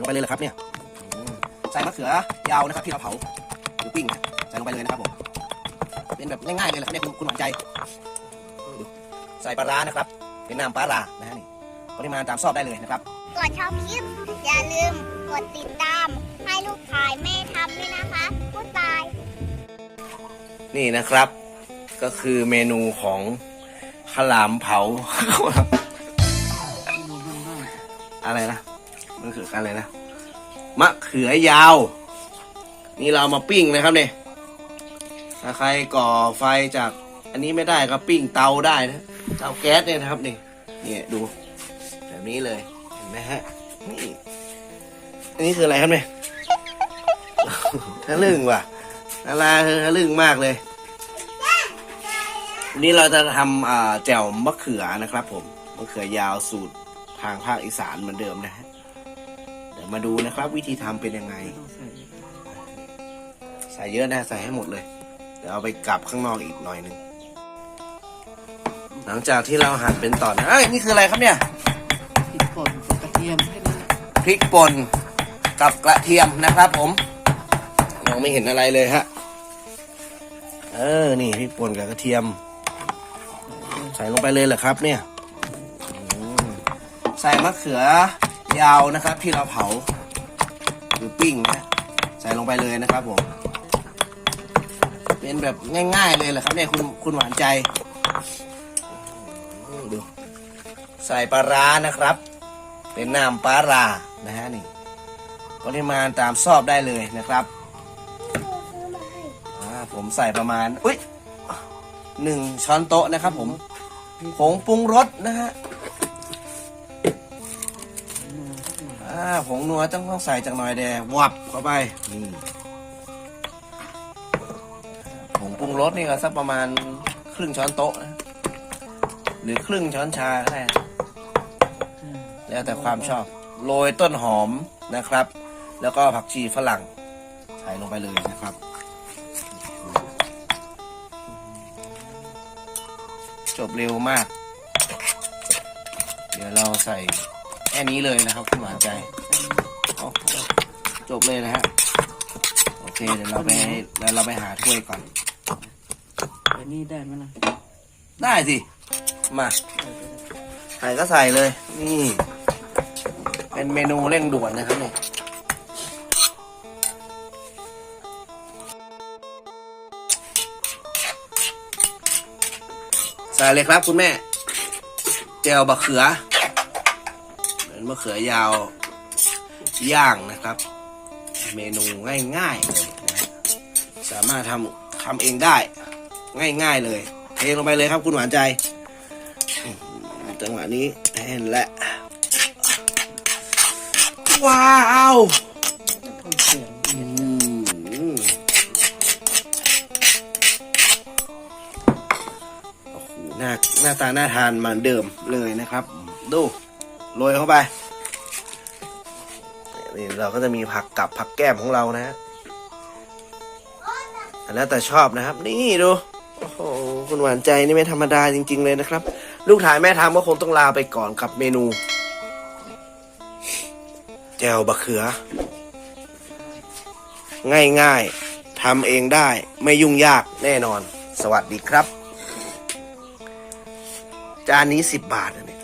ลงไปเลยเหรอครับเนี่ยอืมใส่มะเขือยาวนะครับที่เราเผาหรือปิ้งนะใส่ลงไปเลยนะครับผมเป็นแบบง่ายๆเลยแหละครับเนี่ยคุณคุณหวานใจดูใส่ปลาร้านะครับ เป็นน้ำปลาร้านะฮะนี่ปริมาณตามชอบได้เลยนะครับก่อนชอบคลิปอย่าลืมกดติดตาม ให้ลูกขายแม่ทำด้วยนะคะพูดบาย นี่นะครับ ก็คือเมนูของข้าวหลามเผา อะไรนะ มันคืออะไรนะมะเขือยาว นี่เรามาปิ้งนะครับเนี่ยถ้าใครก่อไฟจากอันนี้ไม่ได้ก็ปิ้งเตาได้นะเตาแก๊สเนี่ยนะครับนี่นี่ดู แบบนี้เลยเห็นไหมฮะนี่อันนี้คืออะไรครับเนี่ยทะลึ่งว่ะนาราทะลึ่งมากเลยวันนี้เราจะทำอ่าแจ่วมะเขือนะครับ ผมมะเขือยาวสูตรทางภาคอีสานเหมือนเดิมนะฮะ มาดูนะครับวิธีทำเป็นยังไง ใส่เยอะนะใส่ให้หมดเลย เดี๋ยวเอาไปกลับข้างนอกอีกหน่อยหนึงหลังจากที่เราหั่นเป็นตอนนะเอ้ยนี่คืออะไรครับเนี่ยพริกป่นกับกระเทียมให้มันพริกป่นกับกระเทียมนะครับ ผมยังไม่เห็นอะไรเลยฮะเออนี่พริกป่นกับกระเทียม ใส่ลงไปเลยเหรอครับ เนี่ยอืมใส่มะเขือ ยาวนะครับ ที่เราเผาหรือปิ้งนะใส่ลงไปเลยนะครับผม เป็นแบบง่าย ๆเลยแหละครับเนี่ยคุณคุณหวานใจดูใส่ปลาร้านะครับ เป็นน้ำปลาร้านะฮะนี่ปริมาณตามชอบได้เลยนะครับผมใส่ประมาณอุ้ยหนึ่งช้อนโต๊ะนะครับผมผงปรุงรสนะฮะ ผงนัวต้องต้องใส่จากหน่อยแดงวับเข้าไปนี่ผงปรุงรสนี่ก็สักประมาณครึ่งช้อนโต๊ะนะหรือครึ่งช้อนชาก็ได้แล้วแต่ความชอบโรยต้นหอมนะครับ แล้วก็ผักชีฝรั่ง ใส่ลงไปเลยนะครับจบเร็วมาก เดี๋ยวเราใส่ แค่นี้เลยนะครับคุณหวานใจโอ้โหจบเลยนะฮะโอเคเดี๋ยวเราไปเดี๋ยวเราไปหาถ้วยก่อนอันนี้ได้ไหมล่ะได้สิมาใส่ก็ใส่เลยนี่เป็นเมนูเร่งด่วนนะครับเนี่ยใส่เลยครับคุณแม่เจลบะเขือ เป็นมะเขือยาวย่างนะครับ เมนูง่ายๆเลยนะสามารถทำทำเองได้ ง่ายๆเลยเทลงไปเลยครับคุณหวานใจ จังหวะนี้เห็นแล้วว้าวหน้าหน้าตาหน่าทานเหมือนเดิมเลยนะครับ ดู โรยเข้าไปนี่เราก็จะมีผักกับผักแก้มของเรานะฮะแล้วแต่ชอบนะครับ นี่ดูโอ้โหคุณหวานใจนี่ไม่ธรรมดาจริง ๆ เลยนะครับ ลูกถ่ายแม่ทำก็คงต้องลาไปก่อนกับเมนู แจวบะเขือ ง่ายๆทำเองได้ไม่ยุ่งยากแน่นอน สวัสดีครับ จานนี้สิบบาทนะ